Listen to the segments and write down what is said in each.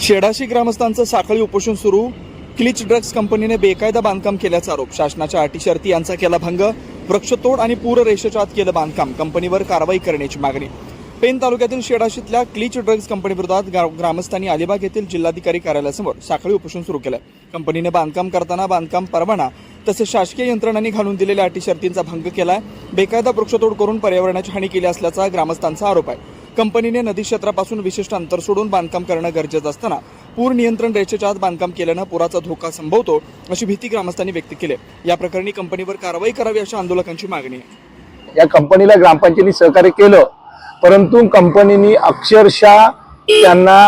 शेडाशी ग्रामस्थांचं साखळी उपोषण सुरू. क्लिच ड्रग्ज कंपनीने बेकायदा बांधकाम केल्याचा आरोप. शासनाच्या अटी शर्ती यांचा केला भंग. वृक्षतोड आणि पूर रेषेच्या आत केलं बांधकाम. कंपनीवर कारवाई करण्याची मागणी. पेन तालुक्यातील शेडाशीतल्या क्लिच ड्रग्ज कंपनीविरोधात गा- ग्रामस्थांनी अलिबाग येथील जिल्हाधिकारी कार्यालयासमोर साखळी उपोषण सुरू केलं. कंपनीने बांधकाम करताना बांधकाम परवाना तसेच शासकीय यंत्रणांनी घालून दिलेल्या अटी शर्तींचा भंग केलाय. बेकायदा वृक्षतोड करून पर्यावरणाची हानी केली असल्याचा ग्रामस्थांचा आरोप आहे. कंपनीने नदी क्षेत्रापासून विशिष्ट अंतर सोडून बांधकाम करणं गरजेचं असताना पूर नियंत्रण रेषेच्या आत बांधकाम केल्यानं पुराचा धोका संभवतो अशी भीती ग्रामस्थांनी व्यक्त केली या प्रकरणी कंपनीवर कारवाई करावी अशा आंदोलकांची मागणी आहे. या कंपनीला ग्रामपंचायतीने सहकार्य केलं परंतु कंपनीने अक्षरशः त्यांना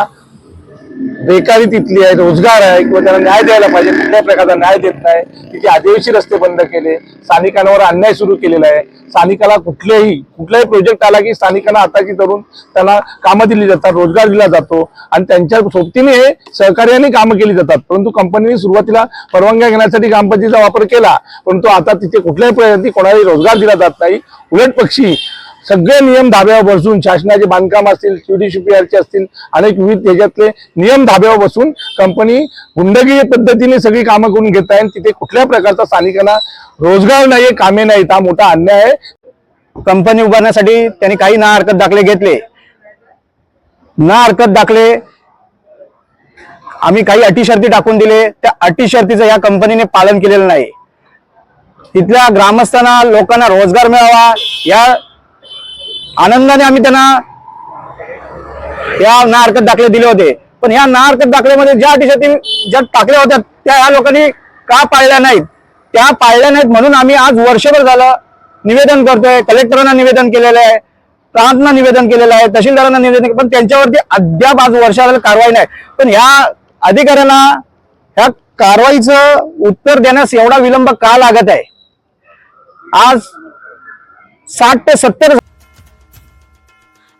बेकारी तिथली आहे रोजगार आहे किंवा त्यांना न्याय द्यायला पाहिजे कुठल्याही प्रकारचा न्याय देत नाही तिथे आदिवासी रस्ते बंद केले स्थानिकांवर अन्याय सुरू केलेला आहे. स्थानिकाला कुठलेही कुठलाही प्रोजेक्ट आला की स्थानिकांना आताची तरुण त्यांना कामं दिली जातात रोजगार दिला जातो आणि त्यांच्या सोबतीने हे सहकार्याने कामं केली जातात. परंतु कंपनीने सुरुवातीला परवानग्या घेण्यासाठी ग्रामपंचायतीचा वापर केला परंतु आता तिथे कुठल्याही प्रकारची कोणालाही रोजगार दिला जात नाही. उलट पक्षी सगळे नियम धाब्यावर बसून शासनाचे बांधकाम असतील चे असतील अनेक विविध त्याच्यातले नियम धाब्यावर बसून कंपनी गुंडगिरी पद्धतीने सगळी कामं करून घेत आहे तिथे कुठल्या प्रकारचा स्थानिकांना रोजगार नाही कामे नाहीत. हा मोठा अन्याय आहे. कंपनी उभारण्यासाठी त्यांनी काही ना हरकत दाखले घेतले. ना हरकत दाखले. आम्ही काही अटी शर्ती टाकून दिले. त्या अटी शर्तीचं या कंपनीने पालन केलेलं नाही. तिथल्या ग्रामस्थांना लोकांना रोजगार मिळावा या आनंदाने आम्ही त्यांना या ना हरकत दाखले दिले होते. पण या ना हरकत दाखल्यामध्ये ज्या अटी ज्या टाकल्या होत्या त्या ह्या लोकांनी का पाळल्या नाहीत? त्या पाळल्या नाहीत म्हणून आम्ही आज वर्षभर झालं निवेदन करतोय. कलेक्टरांना निवेदन केलेलं आहे. प्रांतना निवेदन केलेलं आहे. तहसीलदारांना निवेदन पण त्यांच्यावरती अद्याप आज वर्षाला कारवाई नाही. पण ह्या अधिकाऱ्यांना ह्या कारवाईचं उत्तर देण्यास एवढा विलंब का लागत आहे? आज साठ ते सत्तर